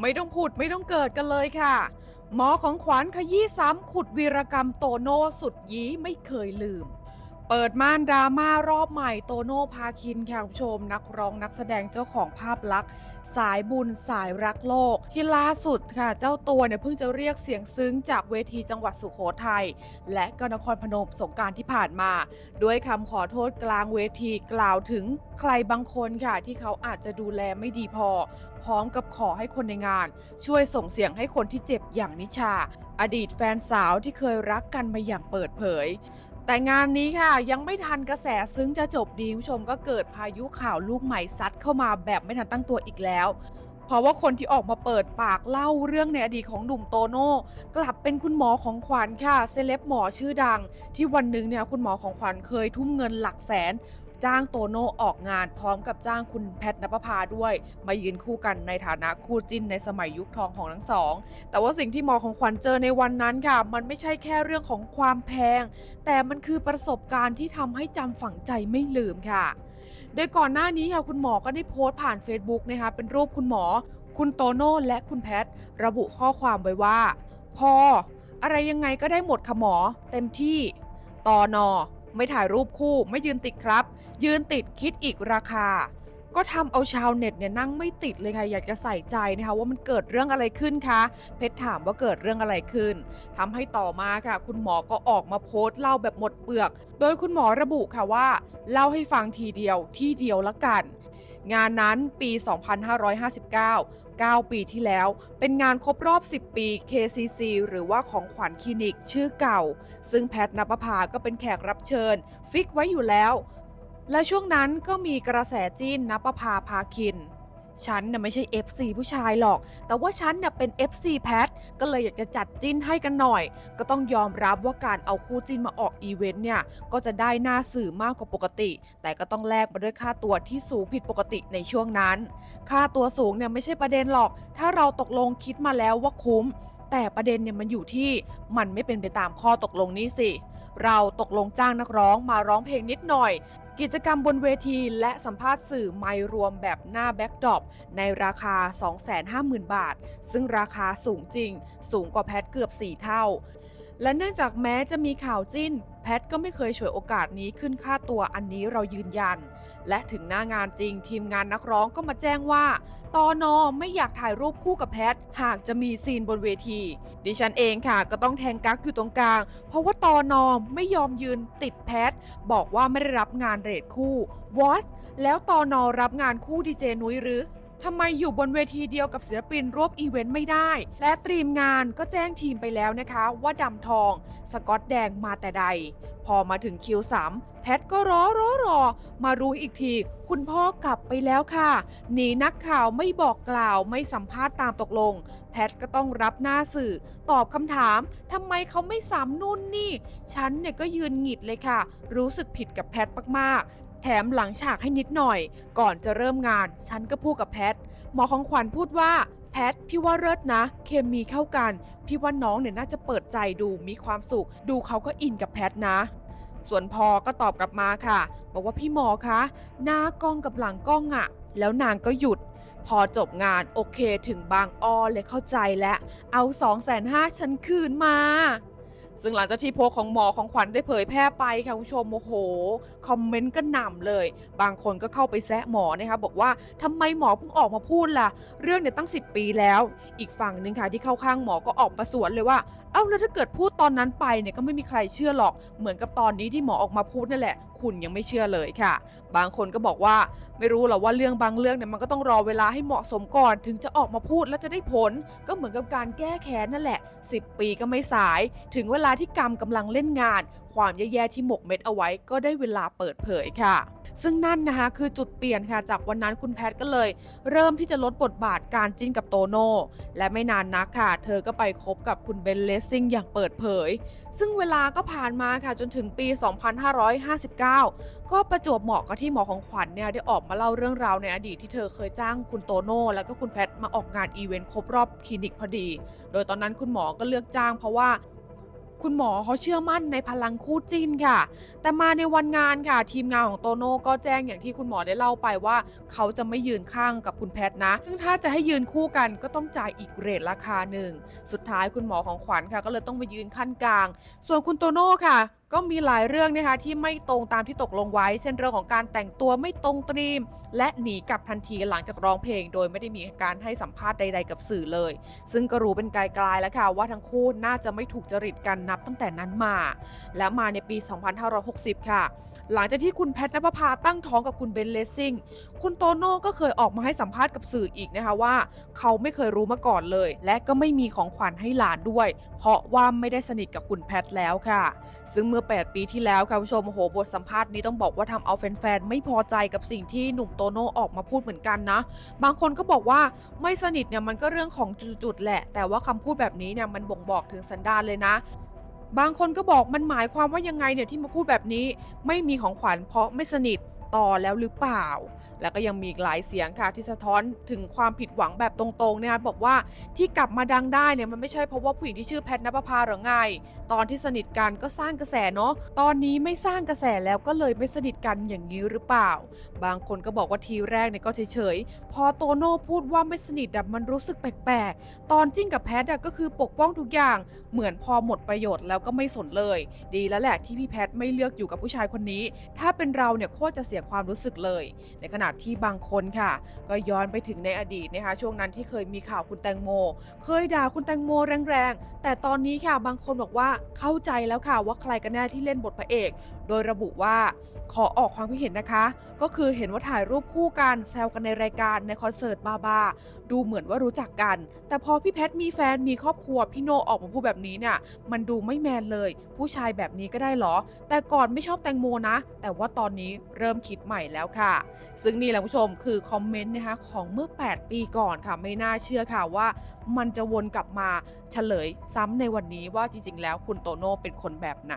ไม่ต้องผุดไม่ต้องเกิดกันเลยค่ะ หมอของขวัญขยี้ซ้ำขุดวีรกรรมโตโน่สุดยี้ไม่เคยลืม เปิดม่านดราม่ารอบใหม่โตโน่พาคินค่ะคุณผู้ชม นักร้องนักแสดงเจ้าของภาพลักษณ์ สายบุญสายรักโลก ที่ล่าสุดค่ะ เจ้าตัวเนี่ยเพิ่งจะเรียกเสียงซึ้งจากเวทีจังหวัดสุโขทัยและก็นครพนมสงการที่ผ่านมา ด้วยคำขอโทษกลางเวทีกล่าวถึงใครบางคนค่ะที่เขาอาจจะดูแลไม่ดีพอ พร้อมกับขอให้คนในงาน ช่วยส่งเสียงให้คนที่เจ็บอย่างนิชาอดีตแฟนสาวที่เคยรักกันมาอย่างเปิดเผย แต่งานนี้ค่ะยังไม่ทันกระแสซึ้งจะจบดีคุณผู้ชมก็เกิดพายุข่าวลูกใหม่ซัดเข้ามาแบบไม่ทันตั้งตัวอีกแล้ว เพราะว่าคนที่ออกมาเปิดปากเล่าเรื่องในอดีตของหนุ่มโตโน่กลับเป็นคุณหมอของขวัญค่ะเซเลบหมอชื่อดัง ที่วันหนึ่งเนี่ยคุณหมอของขวัญเคยทุ่มเงินหลักแสน จ้างโตโน่ออกงานพร้อมกับจ้างคุณแพทนปภาด้วย มายืนคู่กันในฐานะคู่จิ้นในสมัยยุคทองของทั้งสอง แต่ว่าสิ่งที่หมอของขวัญเจอในวันนั้นค่ะ มันไม่ใช่แค่เรื่องของความแพง แต่มันคือประสบการณ์ที่ทำให้จำฝังใจไม่ลืมค่ะ โดยก่อนหน้านี้ค่ะคุณหมอก็ได้โพสต์ผ่าน Facebook นะคะเป็นรูปคุณหมอ คุณโตโน่และคุณแพทระบุข้อความไว้ว่า พอ อะไรยังไงก็ได้หมดค่ะหมอ เต็มที่ตอนอ ไม่ถ่ายรูปคู่ ไม่ยืนติดครับ ยืนติดคิดอีกราคา ก็ทำเอาชาวเน็ตเนี่ยนั่งไม่ติดเลยค่ะอยากจะใส่ใจนะคะว่ามันเกิดเรื่องอะไรขึ้นคะ เพชรถามว่าเกิดเรื่องอะไรขึ้นทำให้ต่อมาค่ะ คุณหมอก็ออกมาโพสต์เล่าแบบหมดเปลือก โดยคุณหมอระบุค่ะว่า เล่าให้ฟังทีเดียวที่เดียวละกันงานนั้นปี 2559 9 ปีที่แล้ว เป็นงานครบรอบ 10 ปี KCC หรือว่าของขวัญคลินิกชื่อเก่า ซึ่งแพทนภาก็เป็นแขกรับเชิญ ฟิกไว้อยู่แล้ว และช่วงนั้นก็มีกระแสจีนนภาพาคิน ฉันน่ะไม่ใช่ FC ผู้ชายหรอก แต่ว่าฉันน่ะเป็น FC แพท ก็เลยอยากจะจัดจิ้นให้กันหน่อย ก็ต้องยอมรับว่าการเอาคู่จิ้นมาออกอีเวนต์เนี่ย ก็จะได้หน้าสื่อมากกว่าปกติ แต่ก็ต้องแลกมาด้วยค่าตัวที่สูงผิดปกติในช่วงนั้น ค่าตัวสูงเนี่ยไม่ใช่ประเด็นหรอก ถ้าเราตกลงคิดมาแล้วว่าคุ้ม แต่ประเด็นเนี่ยมันอยู่ที่มันไม่เป็นไปตามข้อตกลงนี้สิ เราตกลงจ้างนักร้องมาร้องเพลงนิดหน่อย กิจกรรมบนเวทีและสัมภาษณ์สื่อไม่รวมแบบหน้าแบ็กดรอปในราคา 250,000 บาท ซึ่งราคาสูงจริง สูงกว่าแพทเกือบ 4 เท่า และเนื่องจากแม้จะมีข่าวจิ้น แพทก็ไม่เคยฉวยโอกาสนี้ขึ้นค่าตัวอันนี้เรายืนยัน และถึงหน้างานจริงทีมงานนักร้องก็มาแจ้งว่าตอนอไม่อยากถ่ายรูปคู่กับแพท หากจะมีซีนบนเวที ดิฉันเองค่ะก็ต้องแทงกั๊กอยู่ตรงกลาง เพราะว่าตอนอไม่ยอมยืนติดแพท บอกว่าไม่ได้รับงานเรทคู่วอตแล้วตอนอรับงานคู่ดีเจนุ้ยหรือ ทำไมอยู่บนเวทีเดียวกับศิลปินรวบอีเวนต์ไม่ได้ และตรีมงานก็แจ้งทีมไปแล้วนะคะ ว่าดำทอง สกอตแดงมาแต่ใด พอมาถึงคิวสามแพทก็รอรอรอ มารู้อีกที คุณพ่อกลับไปแล้วค่ะ หนีนักข่าวไม่บอกกล่าวไม่สัมภาษณ์ตามตกลง แพทก็ต้องรับหน้าสื่อ ตอบคำถามทำไมเขาไม่สามนุ่นนี่ ฉันเนี่ยก็ยืนหงิดเลยค่ะ รู้สึกผิดกับแพทมากๆ แถมหลังฉากให้นิดหน่อย ก่อนจะเริ่มงาน ฉันก็พูดกับแพท หมอของขวัญพูดว่าแพทพี่ว่าเลิศนะ เคมีเข้ากัน พี่ว่าน้องเนี่ยน่าจะเปิดใจดูมีความสุข ดูเขาก็อินกับแพทนะ ส่วนพอก็ตอบกลับมาค่ะ บอกว่าพี่หมอคะหน้ากล้องกับหลังกล้องอะแล้วนางก็หยุด พอจบงานโอเคถึงบางอ้อเลยเข้าใจแล้วเอา2องแสนห้าฉันคืนมา ซึ่งหลังจากที่โพสของหมอของขวัญได้เผยแพร่ไปค่ะคุณผู้ชมโอ้โหคอมเมนต์ก็หนำเลย บางคนก็เข้าไปแซะหมอนะคะบอกว่าทำไมหมอเพิ่งออกมาพูดล่ะ เรื่องเนี่ยตั้ง 10 ปีแล้ว อีกฝั่งหนึ่งค่ะที่เข้าข้างหมอก็ออกมาสวนเลยว่า เอ้าแล้วถ้าเกิดพูดตอนนั้นไปเนี่ยก็ไม่มีใครเชื่อหรอก เหมือนกับตอนนี้ที่หมอออกมาพูดนั่นแหละ คุณยังไม่เชื่อเลยค่ะ บางคนก็บอกว่าไม่รู้หรอกว่าเรื่องบางเรื่องเนี่ยมันก็ต้องรอเวลาให้เหมาะสมก่อนถึงจะออกมาพูดแล้วจะได้ผล ก็เหมือนกับการแก้แค้นนั่นแหละ 10 ปีก็ไม่สาย ถึงเวลาที่กรรมกำลังเล่นงาน ความแย่ๆที่หมกเม็ดเอาไว้ ก็ได้เวลาเปิดเผยค่ะ ซึ่งนั่นนะคะคือจุดเปลี่ยนค่ะจากวันนั้นคุณแพทก็เลย เริ่มที่จะลดบทบาทการจิ้นกับโตโน่และไม่นานนักค่ะ เธอก็ไปคบกับคุณเบนเลสซิ่งอย่างเปิดเผย ซึ่งเวลาก็ผ่านมาค่ะจนถึงปี 2559 ก็ประจวบเหมาะกับที่หมอของขวัญเนี่ยได้ออกมาเล่าเรื่องราวในอดีตที่เธอเคยจ้างคุณโตโน่และก็คุณแพทมาออกงานอีเวนต์ครบรอบคลินิกพอดี โดยตอนนั้นคุณหมอก็เลือกจ้างเพราะว่า คุณหมอเขาเชื่อมั่นในพลังคู่จิ้นค่ะ แต่มาในวันงานค่ะ ทีมงานของโตโน่ก็แจ้งอย่างที่คุณหมอได้เล่าไปว่า เขาจะไม่ยืนข้างกับคุณแพทนะ ซึ่งถ้าจะให้ยืนคู่กันก็ต้องจ่ายอีกเรทราคาหนึ่ง สุดท้ายคุณหมอของขวัญค่ะ ก็เลยต้องไปยืนขั้นกลาง ส่วนคุณโตโน่ค่ะ ก็มีหลายเรื่องนะคะที่ไม่ตรงตามที่ตกลงไว้ เช่นเรื่องของการแต่งตัวไม่ตรงตรีม และหนีกลับทันทีหลังจากร้องเพลง โดยไม่ได้มีการให้สัมภาษณ์ใด ๆ กับสื่อเลย ซึ่งก็รู้เป็นไกลๆแล้วค่ะว่าทั้งคู่น่าจะไม่ถูกจริตกันนับตั้งแต่นั้นมา และมาในปี 2560 ค่ะ หลังจากที่คุณแพทนภพาตั้งท้องกับคุณเบนเลสซิงคุณโตโน่ก็เคยออกมาให้สัมภาษณ์กับสื่ออีกนะคะว่า เขาไม่เคยรู้มาก่อนเลย และก็ไม่มีของขวัญให้หลานด้วย เพราะว่าไม่ได้สนิทกับคุณแพทแล้วค่ะ ซึ่งเมื่อ8 ปีที่แล้วค่ะผู้ชมโอ้โหบทสัมภาษณ์นี้ต้องบอกว่าทำเอาแฟนๆ ไม่พอใจกับสิ่งที่หนุ่มโตโน่ออกมาพูดเหมือนกันนะ บางคนก็บอกว่าไม่สนิทเนี่ยมันก็เรื่องของจุดๆแหละ แต่ว่าคำพูดแบบนี้เนี่ยมันบ่งบอกถึงสันดานเลยนะบางคนก็บอกมันหมายความว่ายังไงเนี่ยที่มาพูดแบบนี้ไม่มีของขวัญเพราะไม่สนิท ต่อแล้วหรือเปล่า แล้วก็ยังมีหลายเสียงค่ะที่สะท้อนถึงความผิดหวังแบบตรงๆเนี่ยบอกว่าที่กลับมาดังได้เนี่ยมันไม่ใช่เพราะว่าผู้หญิงที่ชื่อแพทนภพาหรือไง ตอนที่สนิทกันก็สร้างกระแสเนาะตอนนี้ไม่สร้างกระแสแล้วก็เลยไม่สนิทกันอย่างนี้หรือเปล่า บางคนก็บอกว่าทีแรกเนี่ยก็เฉยๆพอโตโน่พูดว่าไม่สนิทอะมันรู้สึกแปลกๆ ตอนจิ้นกับแพทอะก็คือปกป้องทุกอย่างเหมือนพอหมดประโยชน์แล้วก็ไม่สนเลย ดีแล้วแหละที่พี่แพทไม่เลือกอยู่กับผู้ชายคนนี้ ถ้าเป็นเราเนี่ยโคตรจะเสียความรู้สึกเลย ในขณะที่บางคนค่ะ ก็ย้อนไปถึงในอดีตนะคะ ช่วงนั้นที่เคยมีข่าวคุณแตงโม เคยด่าคุณแตงโมแรงๆ แต่ตอนนี้ค่ะบางคนบอกว่าเข้าใจแล้วค่ะว่าใครกันแน่ที่เล่นบทพระเอก โดยระบุว่าขอออกความคิดเห็นนะคะ ก็คือเห็นว่าถ่ายรูปคู่กันแซวกันในรายการในคอนเสิร์ตบาบาดูเหมือนว่ารู้จักกัน แต่พอพี่แพทมีแฟนมีครอบครัวพี่โนออกมาพูดแบบนี้เนี่ยมันดูไม่แมนเลย ผู้ชายแบบนี้ก็ได้เหรอ แต่ก่อนไม่ชอบแตงโมนะ แต่ว่าตอนนี้เริ่มคิดใหม่แล้วค่ะ ซึ่งนี่แหละคุณผู้ชมคือคอมเมนต์นะคะของเมื่อ 8 ปีก่อนค่ะไม่น่าเชื่อค่ะว่ามันจะวนกลับมาเฉลยซ้ำในวันนี้ว่าจริง ๆ แล้วคุณโตโน่เป็นคนแบบไหน